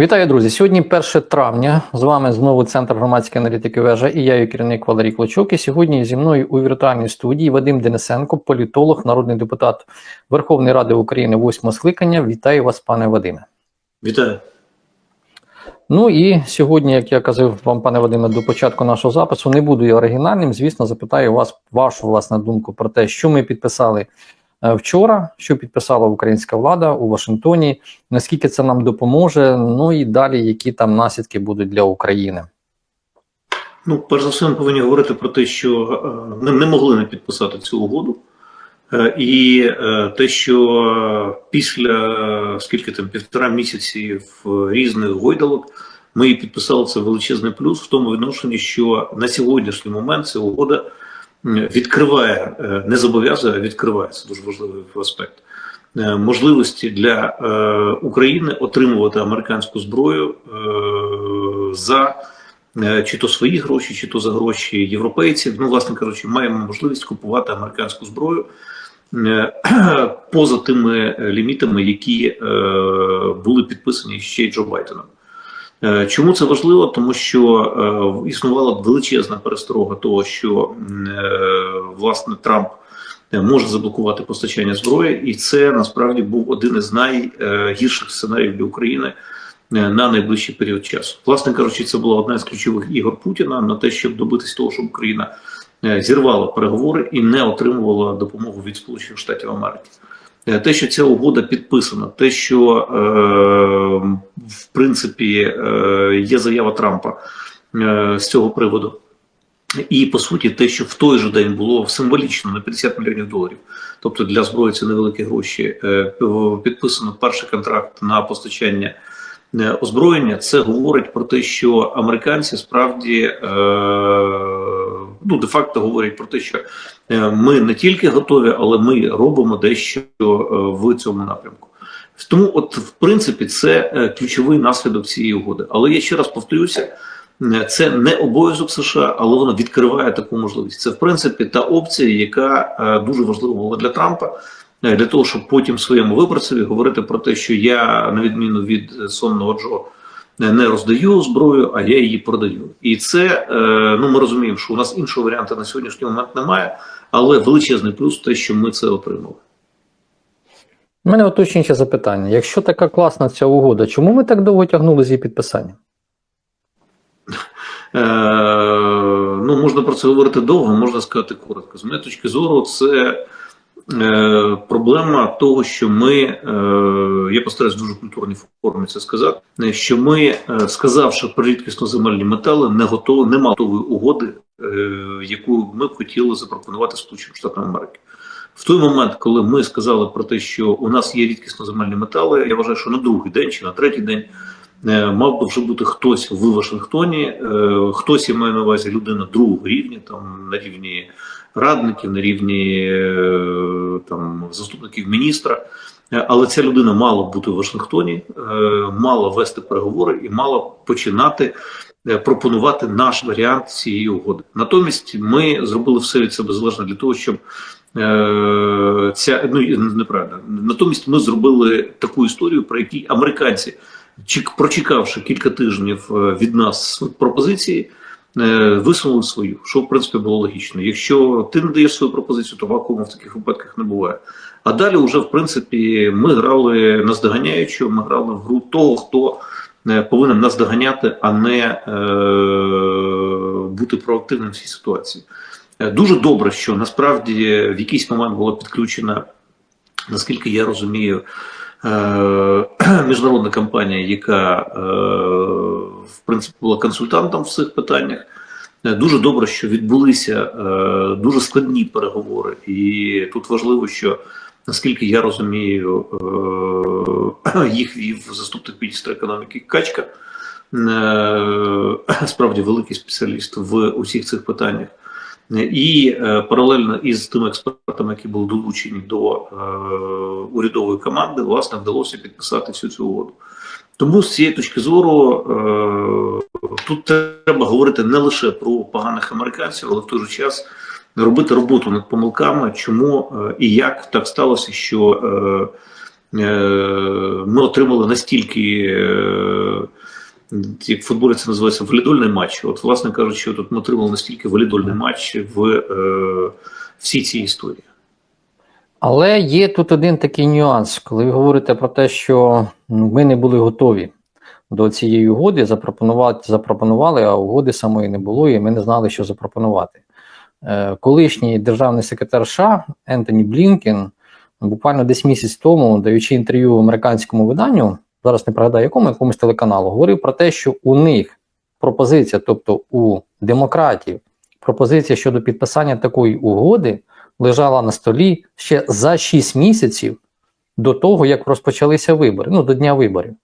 Вітаю, друзі! Сьогодні 1 травня. З вами знову Центр громадської аналітики вежа і я, її керівник Валерій Клочок. І сьогодні зі мною у віртуальній студії Вадим Денисенко, політолог, народний депутат Верховної Ради України, восьмого скликання. Вітаю вас, пане Вадиме. Вітаю. Ну і сьогодні, як я казав вам, пане Вадиме, до початку нашого запису, не буду я оригінальним. Звісно, запитаю вас вашу власну думку про те, що ми підписали вчора, що підписала українська влада у Вашингтоні, наскільки це нам допоможе. Ну і далі, які там наслідки будуть для України. Ну, перш за все, ми повинні говорити про те, що е, ми не могли не підписати цю угоду. Е, І е, те, що е, після е, скільки там півтора місяці в різних гойдалок ми підписали це величезний плюс в тому відношенні, що на сьогоднішній момент ця угода відкриває, е, не зобов'язує, а відкриває це дуже важливий аспект. е, Можливості для е, України отримувати американську зброю за чи то свої гроші, чи то за гроші європейців. Ну, власне кажучи, маємо можливість купувати американську зброю поза тими лімітами, які були підписані ще й Джо Байденом. Е, Чому це важливо? Тому що е, існувала величезна пересторога того, що е, власне Трамп може заблокувати постачання зброї, і це насправді був один із найгірших сценаріїв для України на найближчий період часу. Власне кажучи, це була одна з ключових ігор Путіна на те, щоб добитись того, щоб Україна зірвала переговори і не отримувала допомогу від Сполучених Штатів Америки. Е, Те, що ця угода підписана, те, що е, в принципі е, є заява Трампа з цього приводу, і по суті, те, що в той же день було символічно на 50 мільйонів доларів, тобто для зброї це невеликі гроші, підписано перший контракт на постачання озброєння. Це говорить про те, що американці справді ну де-факто говорять про те, що е, ми не тільки готові, але ми робимо дещо е, в цьому напрямку. Тому, от в принципі, це е, ключовий наслідок цієї угоди. Але я ще раз повторюся. Це не обов'язок США, але воно відкриває таку можливість. Це в принципі та опція, яка дуже важлива була для Трампа, для того, щоб потім своєму виборцеві говорити про те, що я, на відміну від сонного Джо, не роздаю зброю, а я її продаю. І це е, ну ми розуміємо, що у нас іншого варіанту на сьогоднішній момент немає, але величезний плюс те, що ми це отримали. У мене уточнююче запитання: якщо така класна ця угода, чому ми так довго тягнули з її підписанням? Е, ну, можна про це говорити довго, можна сказати коротко. З моєї точки зору, це проблема того, що ми, е, я постараюсь дуже культурній формі це сказати, е, що ми, е, сказавши про рідкісно земельні метали, не готові, не готової угоди, е, яку ми б хотіли запропонувати Сполученим Штатам Америки. В той момент, коли ми сказали про те, що у нас є рідкісно земельні метали, я вважаю, що на другий день чи на третій день е, мав би вже бути хтось в Вашингтоні, е, хтось я маю на увазі людина другого рівня, там на рівні радників, на рівні е, там заступників міністра. Е, Але ця людина мала бути в Вашингтоні, е, мала вести переговори і мала починати пропонувати наш варіант цієї угоди. Натомість ми зробили все від себе залежне для того, щоб ця ну неправильно. Натомість ми зробили таку історію, про які американці, чек- прочекавши кілька тижнів від нас пропозиції, е, висунули свою, що в принципі було логічно. Якщо ти не даєш свою пропозицію, то вакууму в таких випадках не буває. А далі, вже в принципі, ми грали наздоганяючи, ми грали в гру того, хто е, повинен наздоганяти, а не е, бути проактивним в цій ситуації. Е, Дуже добре, що насправді в якийсь момент була підключена, наскільки я розумію, е, міжнародна компанія, яка е, в принципі була консультантом в цих питаннях. Е, Дуже добре, що відбулися е, дуже складні переговори, і тут важливо, що наскільки я розумію, е, їх вів заступник міністра економіки Качка, справді великий спеціаліст в усіх цих питаннях. І паралельно із тими експертами, які були долучені до урядової команди, власне, вдалося підписати всю цю угоду. Тому з цієї точки зору е, тут треба говорити не лише про поганих американців, але в той же час робити роботу над помилками, чому е, і як так сталося, що е, ми отримали настільки. Як в футболі це називається валідольний матч. От, власне кажучи, тут ми отримали настільки валідольний матч в всій цій історії. Але є тут один такий нюанс, коли ви говорите про те, що ми не були готові до цієї угоди, запропонувати запропонували, а угоди самої не було, і ми не знали, що запропонувати. Е, Колишній державний секретар США Ентоні Блінкен буквально десь місяць тому, даючи інтерв'ю американському виданню, зараз не пригадаю якому, якомусь телеканалу, говорив про те, що у них пропозиція, тобто у демократів, пропозиція щодо підписання такої угоди лежала на столі ще за 6 місяців до того, як розпочалися вибори, ну до дня виборів.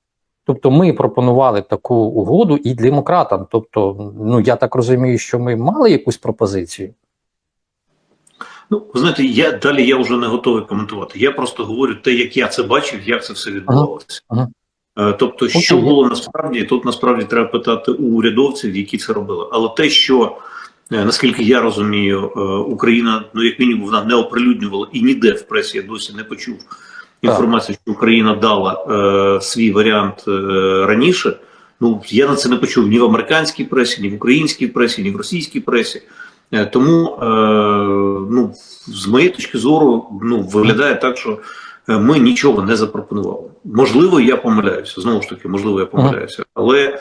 Тобто ми пропонували таку угоду і демократам. Тобто, ну я так розумію, що ми мали якусь пропозицію. Ну, ви знаєте, я далі я вже не готовий коментувати. Я просто говорю те, як я це бачив, як це все відбувалося. Ага. Е, Тобто, що Окей. було насправді, тут насправді треба питати у урядовців, які це робили. Але те, що наскільки я розумію, е, Україна, ну як мінімум, вона не оприлюднювала і ніде в пресі я досі не почув інформацію, що Україна дала е, свій варіант е, раніше. Ну я на це не почув ні в американській пресі, ні в українській пресі, ні в російській пресі. Е, Тому, е, ну, з моєї точки зору, ну, виглядає так, що е, ми нічого не запропонували. Можливо, я помиляюся. Знову ж таки, можливо, я помиляюся. Але е,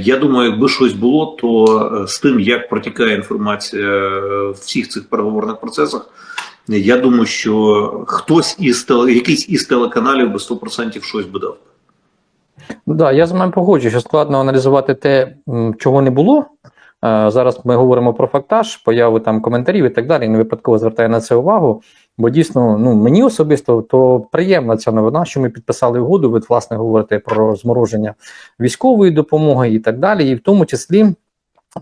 я думаю, якби щось було, то е, з тим, як протікає інформація е, в всіх цих переговорних процесах, я думаю, що хтось із якийсь із телеканалів би 100% щось би дав. Ну да, я з вами погоджуюсь, що складно аналізувати те, чого не було. Е, Зараз ми говоримо про фактаж, появи там коментарів і так далі. Не випадково звертаю на це увагу. Бо дійсно, ну мені особисто то приємна ця новина, що ми підписали угоду. Ви власне говорите про змороження військової допомоги і так далі. І в тому числі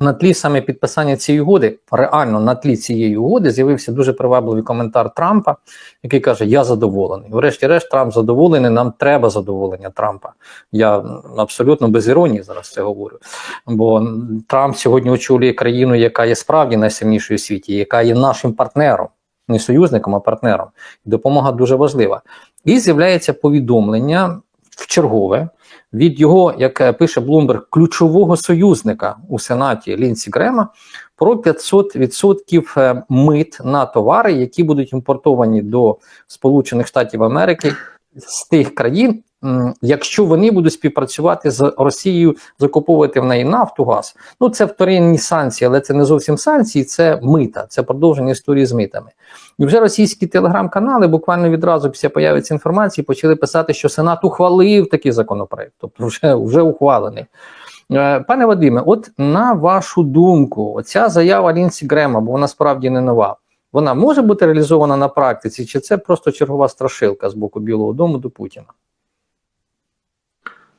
на тлі саме підписання цієї угоди, реально на тлі цієї угоди з'явився дуже привабливий коментар Трампа, який каже: Я задоволений. Врешті-решт, Трамп задоволений. Нам треба задоволення Трампа. Я абсолютно без іронії зараз це говорю. Бо Трамп сьогодні очолює країну, яка є справді найсильнішою у світі, яка є нашим партнером, не союзником, а партнером. Допомога дуже важлива. І з'являється повідомлення в чергове від його, як е, пише Блумберг, ключового союзника у Сенаті Лінсі Грема про 500% е, мит на товари, які будуть імпортовані до Сполучених Штатів Америки з тих країн, якщо вони будуть співпрацювати з Росією, закуповувати в неї нафту, газ. Ну це вторинні санкції, але це не зовсім санкції, це мита, це продовження історії з митами. І вже російські телеграм-канали буквально відразу після появи інформації почали писати, що Сенат ухвалив такий законопроект, тобто вже, вже ухвалений. Е, Пане Вадиме, от на вашу думку, оця заява Лінсі Грема, бо вона справді не нова, вона може бути реалізована на практиці, чи це просто чергова страшилка з боку Білого Дому до Путіна?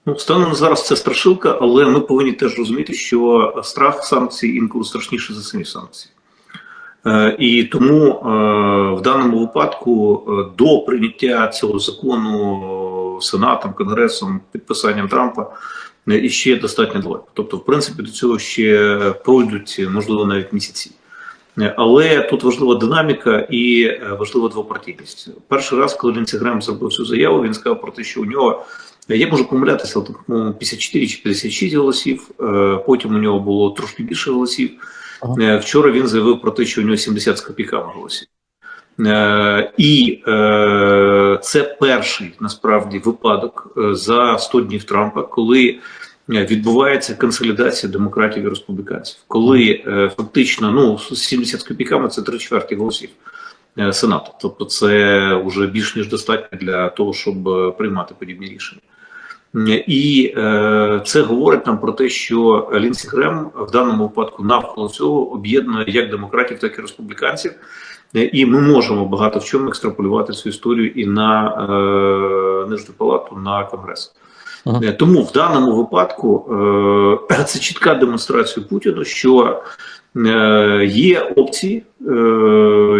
Ну, станом зараз це страшилка, але ми повинні теж розуміти, що страх санкцій інколи страшніше за самі санкції. Е, І тому е, в даному випадку е, до прийняття цього закону Сенатом, Конгресом, підписанням Трампа іще достатньо далеко. Тобто, в принципі, до цього ще пройдуть, можливо, навіть місяці. Е, Але тут важлива динаміка і е, важлива двопартійність. Перший раз, коли Лінці Грем зробив цю заяву, він сказав про те, що у нього я можу помилятися, але, по-моєму, 54 чи 56 голосів. Е, Потім у нього було трошки більше голосів. Ага. Е, Вчора він заявив про те, що у нього 70 з копійками голосів. Е, І е, це перший насправді випадок е, за 100 днів Трампа, коли е, відбувається консолідація демократів і республіканців, коли е, фактично ну 70 з копійками це три чверті голосів е, Сенату. Тобто, це вже більш ніж достатньо для того, щоб е, приймати подібні рішення. Е, І е, це говорить нам про те, що Лінсі Грем в даному випадку навколо цього об'єднує як демократів, так і республіканців. Е, І ми можемо багато в чому екстраполювати цю історію і на е, нижню палату, на конгрес. Е, Тому в даному випадку е, це чітка демонстрація Путіну, що е, є опції,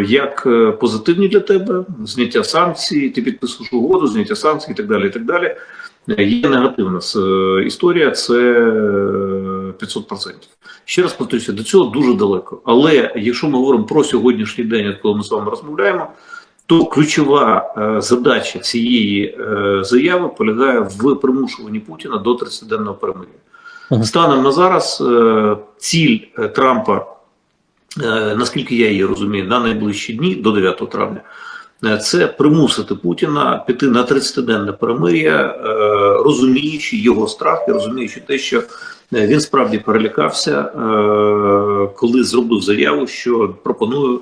як позитивні для тебе, зняття санкцій, ти підписуєш угоду, зняття санкцій і так далі. І так далі. Є негативна історія, це е, 500%. Ще раз повторюся, до цього дуже далеко. Але якщо ми говоримо про сьогоднішній день, коли ми з вами розмовляємо, то ключова е, задача цієї е, заяви полягає в примушуванні Путіна до 30-денного перемир'я. Станом на зараз е, ціль Трампа, е, наскільки я її розумію, на найближчі дні до 9 травня. Це примусити Путіна піти на 30-денне перемир'я, розуміючи його страх і розуміючи те, що він справді перелякався, коли зробив заяву, що пропоную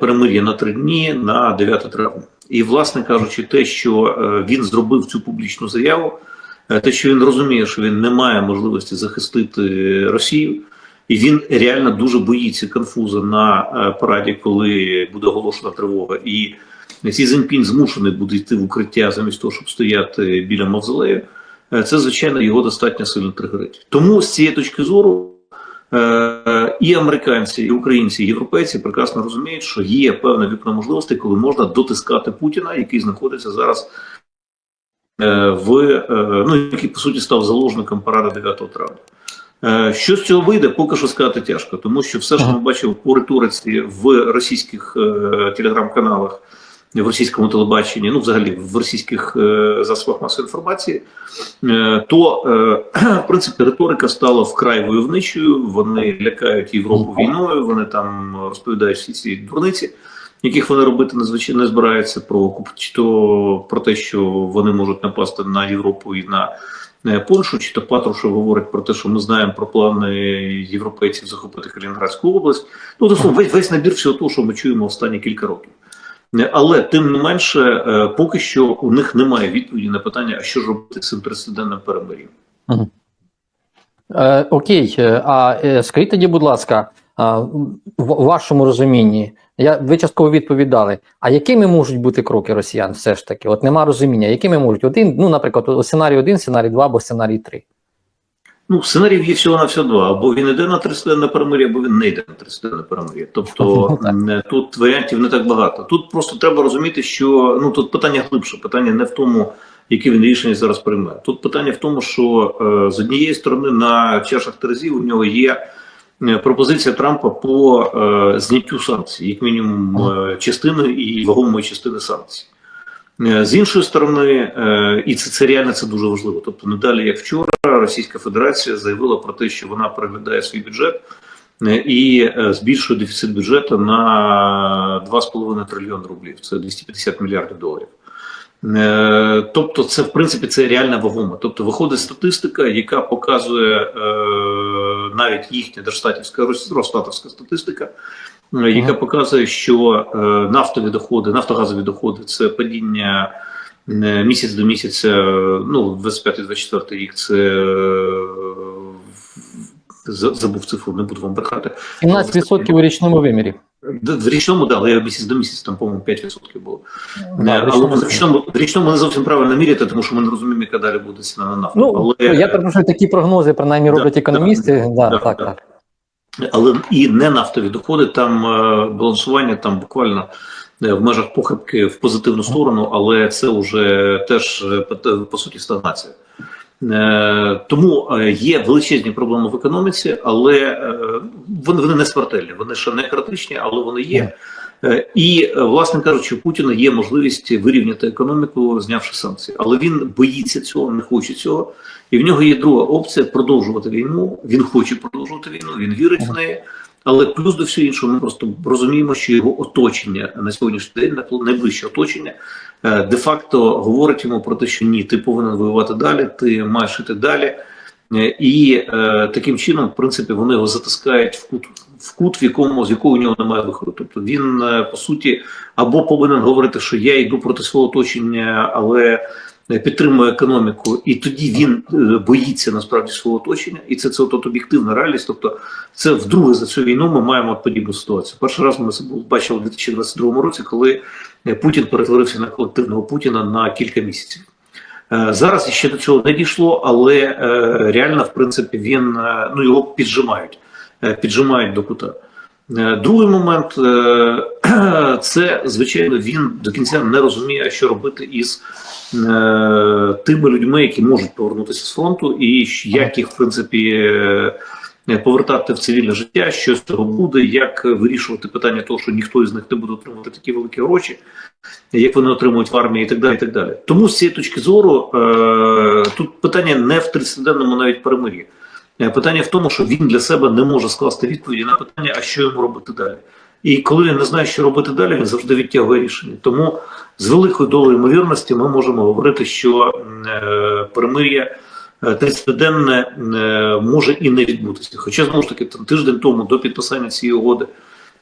перемир'я на три дні на 9 травня. І, власне кажучи, те, що е, він зробив цю публічну заяву, е, те, що він розуміє, що він не має можливості захистити Росію, і він реально дуже боїться конфуза на е, параді, коли буде оголошена тривога. І Сі Цзіньпінь змушений буде йти в укриття замість того, щоб стояти біля мавзолею. Е, Це, звичайно, його достатньо сильно тригерить. Тому з цієї точки зору е, і американці, і українці, і європейці прекрасно розуміють, що є певне вікно можливостей, коли можна дотискати Путіна, який знаходиться зараз е, в е, ну, який по суті став заложником параду 9 травня. Е, Що з цього вийде, поки що сказати тяжко, тому що все, що ми бачимо по риториці в російських е, телеграм-каналах, в російському телебаченні, ну взагалі в російських е, засобах масової інформації, е, то е, в принципі риторика стала вкрай войовничою. Вони лякають Європу війною, вони там розповідають всі ці дурниці, яких вони робити надзвичайно не збираються про чи то про те, що вони можуть напасти на Європу і на е, Польщу, чи то Патрушев говорить про те, що ми знаємо про плани європейців захопити Калінінградську область. Ну, тобто весь, весь набір всього того, що ми чуємо останні кілька років. Е, Але тим не менше, е, поки що у них немає відповіді на питання, а що ж робити з цим 30-денним перемир'ям. Е, окей, а скажіть тоді, будь ласка, в вашому розумінні, я, ви частково відповідали, а якими можуть бути кроки росіян все ж таки? От нема розуміння, якими можуть один, ну, наприклад, сценарій 1, сценарій 2 або сценарій 3. Ну, сценаріїв є всього на всього два. Або він йде на 30-денне перемир'я, або він не йде на 30-денне перемир'я. Тобто Ну, тут варіантів не так багато. Тут просто треба розуміти, що ну тут питання глибше. Питання не в тому, які він рішення зараз прийме. Тут питання в тому, що е, з однієї сторони на чашах терезів у нього є е, пропозиція Трампа по е, зняттю санкцій, як мінімум е, частини і вагомої частини санкцій. Е, З іншої сторони, е, і це, це реально це дуже важливо. Тобто, не далі як вчора, Російська Федерація заявила про те, що вона переглядає свій бюджет е, і збільшує дефіцит бюджету на 2,5 трильйони рублів. Це 250 мільярдів доларів. Тобто, це в принципі це реальна вагома. Тобто, виходить статистика, яка показує навіть їхня держстатівська рос- розстатівська статистика, яка показує, що е, нафтові доходи, нафтогазові доходи це падіння е, місяць до місяця. е, Ну, 25-24 рік це забув цифру, не буду вам брехати. 17% у річному вимірі. В річному, да, але я місяць до місяця, там, по-моєму, 5% було. Да, Е, але в річному, в річному не зовсім правильно міряти, тому що ми не розуміємо, яка далі буде ціна на нафту. Ну, але, я перепрошую, такі прогнози принаймні Да, роблять да, економісти. Да, да, так, да. так. Але і не нафтові доходи, там е, балансування там буквально е, в межах похибки в позитивну сторону, але це вже теж е, по- суті стагнація. Тому є величезні проблеми в економіці, але вони, не смертельні, вони ще не критичні, але вони є. І, власне кажучи, у Путіна є можливість вирівняти економіку, знявши санкції. Але він боїться цього, не хоче цього. І в нього є друга опція продовжувати війну. Він хоче продовжувати війну, він вірить в неї. Але плюс до всього іншого, ми просто розуміємо, що його оточення на сьогоднішній день, найближче оточення, е, де-факто говорить йому про те, що ні, ти повинен воювати далі, ти маєш іти далі. Е, І е, таким чином, в принципі, вони його затискають в кут, в кут, в якому з якого у нього немає виходу. Тобто він е, по суті або повинен говорити, що я йду проти свого оточення, але е, підтримую економіку, і тоді він е, боїться насправді свого оточення, і це це от об'єктивна реальність. Тобто, це вдруге за цю війну ми маємо подібну ситуацію. Перший раз ми це бачили у 2022 році, коли е, Путін перетворився на колективного Путіна на кілька місяців. Зараз ще до цього не дійшло, але реально, в принципі, він ну його піджимають, піджимають до кута. Е, Другий момент е, це звичайно він до кінця не розуміє, що робити із е, тими людьми, які можуть повернутися з фронту, і як їх в принципі повертати в цивільне життя, що з цього буде, як вирішувати питання того, що ніхто із них не буде отримувати такі великі гроші, як вони отримують в армії, і так далі. І так далі. Тому з цієї точки зору тут питання не в 30-денному навіть перемир'ї. Е, Питання в тому, що він для себе не може скласти відповіді на питання, а що йому робити далі. І коли він не знає, що робити далі, він завжди відтягує рішення. Тому з великою долею ймовірності ми можемо говорити, що е, перемир'я тридцятиденне 30-денне е, може і не відбутися. Хоча знову ж таки тиждень тому до підписання цієї угоди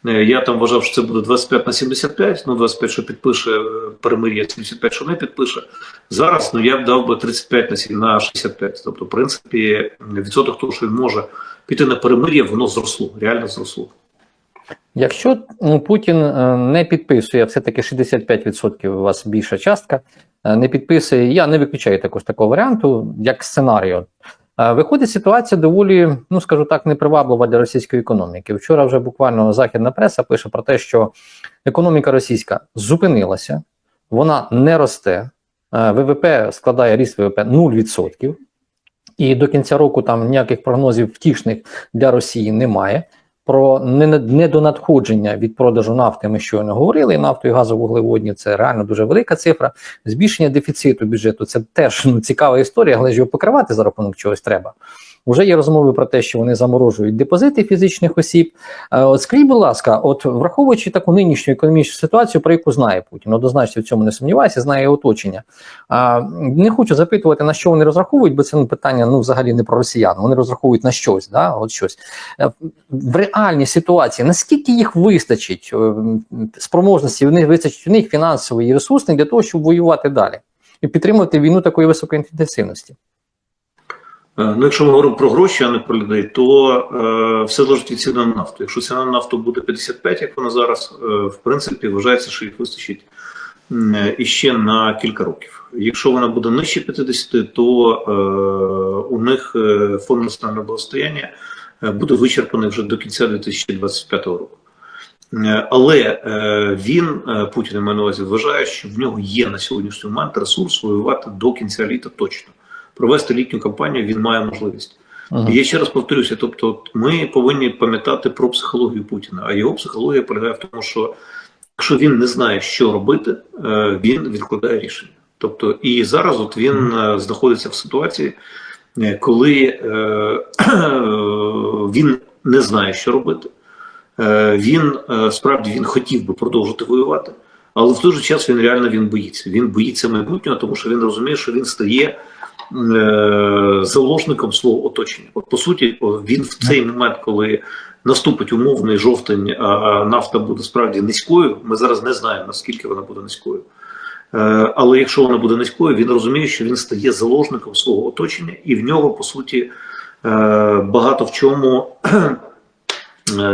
я там вважав, що це буде 25 на 75, ну 25, що підпише е, перемир'я, 75, що не підпише. Зараз ну я б дав би 35 на 65. Тобто, в принципі, відсоток того, що він може піти на перемир'я, воно зросло, реально зросло. Якщо ну, Путін е, не підписує, все-таки 65% у вас більша частка, е, не підписує, я не виключаю також такого варіанту, як сценарію. Е, Виходить ситуація доволі, ну скажу так, неприваблива для російської економіки. Вчора вже буквально західна преса пише про те, що економіка російська зупинилася, вона не росте, е, ВВП складає ріст ВВП 0%, і до кінця року там ніяких прогнозів втішних для Росії немає. Про не- недонадходження від продажу нафти ми щойно говорили. Нафту і газовуглеводні це реально дуже велика цифра. Збільшення дефіциту бюджету це теж ну, цікава історія, але ж його покривати за рахунок чогось треба. Уже є розмови про те, що вони заморожують депозити фізичних осіб. Е, От скажіть, будь ласка, от враховуючи таку нинішню економічну ситуацію, про яку знає Путін, однозначно в цьому не сумніваюся, знає оточення. Не хочу запитувати, на що вони розраховують, бо це ну, питання ну, взагалі не про росіян. Вони розраховують на щось, да? от щось. Е, В реальній ситуації, наскільки їх вистачить е, спроможності, вони вистачить у них фінансової і ресурсної для того, щоб воювати далі і підтримувати війну такої високої інтенсивності. Е, Ну, якщо ми говоримо про гроші, а не про людей, то е, все залежить від ціни на нафту. Якщо ціна на нафту буде 55, як вона зараз, е, в принципі, вважається, що їх вистачить е, іще на кілька років. Якщо вона буде нижче 50, то е, у них е, фонд національного благостояння е, буде вичерпаний вже до кінця 2025 року. Але він, Путін, я маю на увазі, вважає, що в нього є на сьогоднішній момент ресурс воювати до кінця літа точно. Провести літню кампанію він має можливість. І Я ще раз повторюся: тобто, ми повинні пам'ятати про психологію Путіна. А його психологія полягає в тому, що якщо він не знає, що робити, е, він відкладає рішення. Тобто, і зараз от він е, знаходиться в ситуації, е, коли е, він не знає, що робити. Він справді він хотів би продовжити воювати, але в той же час він реально він боїться. Він боїться майбутнього, тому що він розуміє, що він стає заложником свого оточення. От по суті, він в цей момент, коли наступить умовний жовтень, а нафта буде справді низькою. Ми зараз не знаємо наскільки вона буде низькою. Е, Але якщо вона буде низькою, він розуміє, що він стає заложником свого оточення, і в нього по суті е, багато в чому е,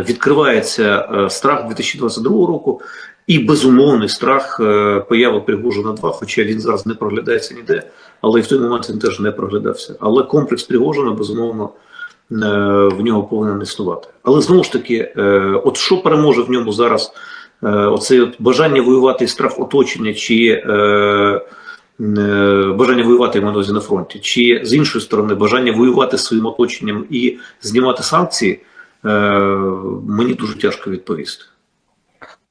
відкривається е, страх 2022 року і безумовний страх е, появи Пригожина 2, хоча він зараз не проглядається ніде, але в той момент він теж не проглядався. Але комплекс Пригожина, безумовно, е, в нього повинен існувати. Але знову ж таки, е, от що переможе в ньому зараз? Е, Оце бажання воювати і страх оточення, чи бажання воювати маю на фронті, чи з іншої сторони бажання воювати своїм оточенням і знімати санкції, мені дуже тяжко відповісти.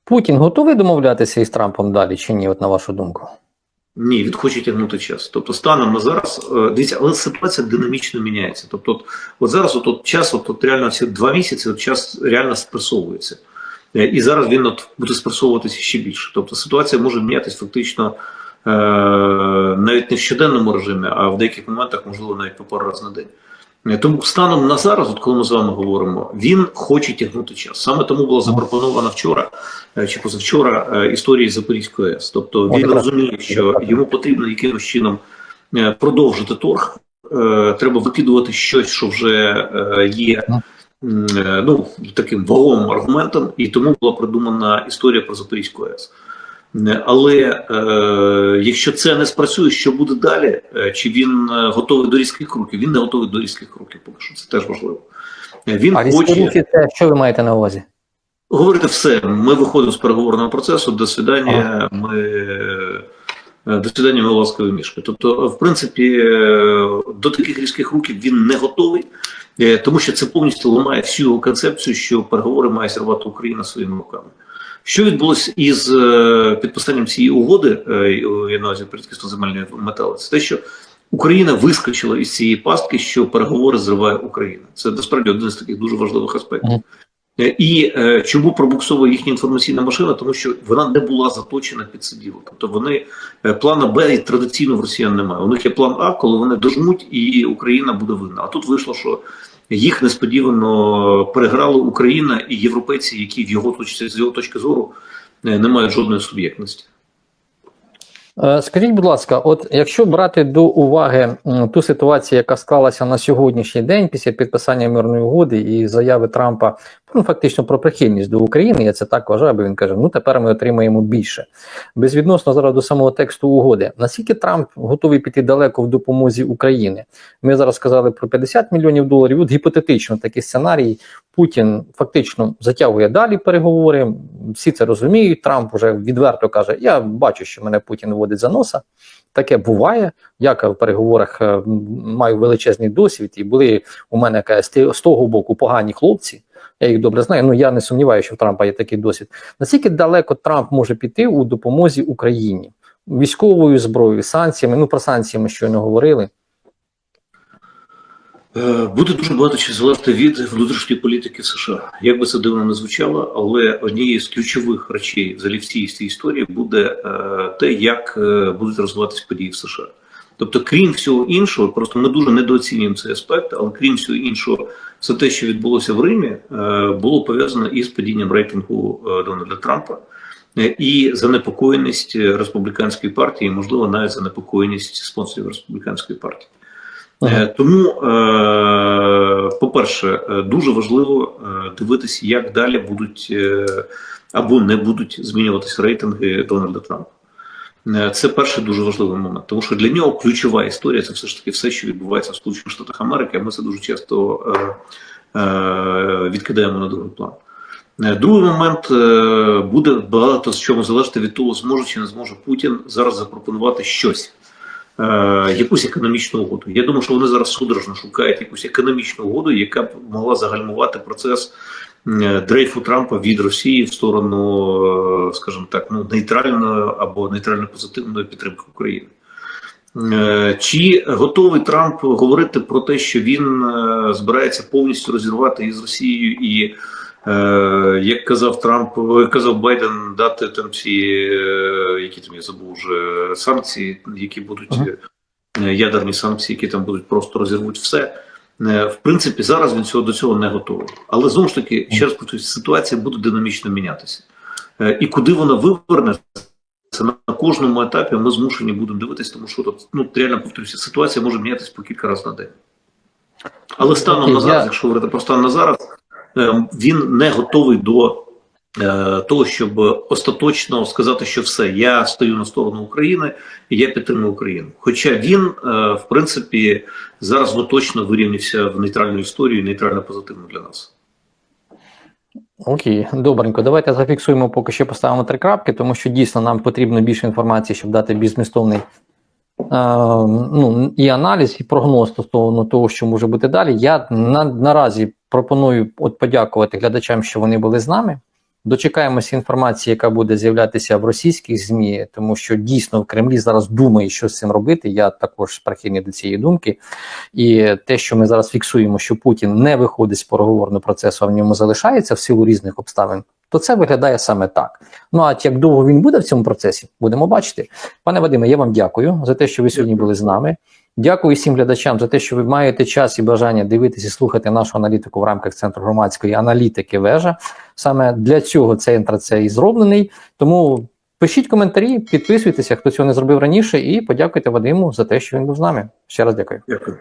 Путін готовий домовлятися із Трампом далі чи ні, от на вашу думку? Ні, він хоче тягнути час. Тобто, станом на зараз, е, дивіться, але ситуація динамічно міняється. Тобто, от, от зараз, от, от час, от, от реально всі два місяці, от час реально спресовується. Е, І зараз він от буде спресовуватися ще більше. Тобто ситуація може мінятися фактично е, навіть не в щоденному режимі, а в деяких моментах, можливо, навіть по пару разів на день. Е, Тому станом на зараз, от коли ми з вами говоримо, він хоче тягнути час. Саме тому була запропонована вчора е, чи позавчора е, історія Запорізької АЕС. Тобто він розуміє, що йому потрібно якимось чином продовжити торг. Треба викидувати щось, що вже є е, ну, таким вагомим аргументом, і тому була придумана історія про Запорізьку АЕС. Е, Але е, якщо це не спрацює, що буде далі? Е, Чи він готовий до різких кроків? Він не готовий до різких кроків, поки що це теж важливо. Він А хоче рухи це що ви маєте на увазі? говорити все. Ми виходимо з переговорного процесу. До свидання. Ми е, е, до свидання ми ласкові мішки. Тобто, в принципі, до таких різких руків він не готовий, тому що це повністю ламає всю його концепцію, що переговори має зірвати Україна своїми руками. Що відбулося із е, підписанням цієї угоди, е, я на увазі Придкісно земельної метали, це те, що Україна вискочила із цієї пастки, що переговори зриває Україна. Це насправді один з таких дуже важливих аспектів. Е, І е, чому пробуксовує їхня інформаційна машина? Тому що вона не була заточена під сиділо. Тобто вони е, плана Б традиційно в росіян немає. У них є план А, коли вони дожмуть, і Україна буде винна. А тут вийшло, що їх несподівано переграла Україна і європейці, які в його точці з його точки зору е, не мають жодної суб'єктності. Е, Скажіть, будь ласка, от якщо брати до уваги ту ситуацію, яка склалася на сьогоднішній день після підписання мирної угоди і заяви Трампа, ну фактично про прихильність до України, я це так вважаю, бо він каже: ну тепер ми отримаємо більше. Безвідносно зараз до самого тексту угоди. Наскільки Трамп готовий піти далеко в допомозі України? Ми зараз сказали про 50 мільйонів доларів. От гіпотетично такий сценарій. Путін фактично затягує далі переговори. Всі це розуміють. Трамп вже відверто каже: Я бачу, що мене Путін водить за носа. Таке буває. Я в переговорах е, маю величезний досвід, і були у мене з того боку погані хлопці. Я їх добре знаю. Ну я не сумніваюся, що в Трампа є такий досвід. Наскільки далеко Трамп може піти у допомозі Україні військовою зброєю, санкціями? Ну про санкції ми щойно говорили. Е, Буде дуже багато чи залежати від внутрішньої політики США. Як би це дивно не звучало, але однією з ключових речей взагалі в цій цій історії буде е, те, як е, будуть розвиватися події в США. Тобто, крім всього іншого, просто ми дуже недооцінюємо цей аспект, але крім всього іншого, все те, що відбулося в Римі, е, було пов'язано із падінням рейтингу е, Дональда Трампа. е, І занепокоєність республіканської партії, можливо, навіть занепокоєність спонсорів республіканської партії. Е, Тому, по-перше, дуже важливо дивитися, як далі будуть або не будуть змінюватися рейтинги Дональда Трампа. Е, Це перший дуже важливий момент, тому що для нього ключова історія це все ж таки все, що відбувається в Сполучених Штатах Америки. а Ми це дуже часто е, е, відкидаємо на другий план. Другий момент буде багато з чому залежати від того, зможе чи не зможе Путін зараз запропонувати щось якусь економічну угоду. Я думаю, що вони зараз судорожно шукають якусь економічну угоду, яка б могла загальмувати процес дрейфу Трампа від Росії в сторону, е, скажімо так, ну нейтральної або нейтрально-позитивної підтримки України. Е, Чи готовий Трамп говорити про те, що він е, збирається повністю розірвати із Росією і, е, як казав Трамп, е, казав Байден, дати там ці, е, які там я забув вже санкції, які будуть е, ядерні санкції, які там будуть просто розірвуть все. Е, В принципі, зараз він цього до цього не готовий. Але знову ж таки, ще раз повторюсь, ситуація буде динамічно мінятися. Е, І куди вона виверне, це на кожному етапі ми змушені будемо дивитися, тому що тут ну реально повторюся, ситуація може мінятися по кілька разів на день. Але станом на зараз, якщо говорити про стан на зараз, е, він не готовий до того, щоб остаточно сказати, що все, я стою на сторону України і я підтримую Україну. Хоча він, е, в принципі, зараз точно вирівнявся в нейтральну історію, нейтрально позитивну для нас. Окей, добренько. Давайте зафіксуємо, поки що поставимо три крапки, тому що дійсно нам потрібно більше інформації, щоб дати більш е, ну, і аналіз, і прогноз стосовно того, що може бути далі. Я на, наразі пропоную от подякувати глядачам, що вони були з нами. Дочекаємося інформації, яка буде з'являтися в російських ЗМІ, тому що дійсно в Кремлі зараз думає, що з цим робити. Я також прихильний до цієї думки. І те, що ми зараз фіксуємо, що Путін не виходить з переговорного процесу, а в ньому залишається в силу різних обставин, то це виглядає саме так. Ну а як довго він буде в цьому процесі, будемо бачити. Пане Вадиме, я вам дякую за те, що ви сьогодні були з нами. Дякую всім глядачам за те, що ви маєте час і бажання дивитися і слухати нашу аналітику в рамках центру громадської аналітики. Вежа саме для цього центр це і зроблений. Тому пишіть коментарі, підписуйтеся, хто цього не зробив раніше, і подякуйте Вадиму за те, що він був з нами. Ще раз дякую. Дякую.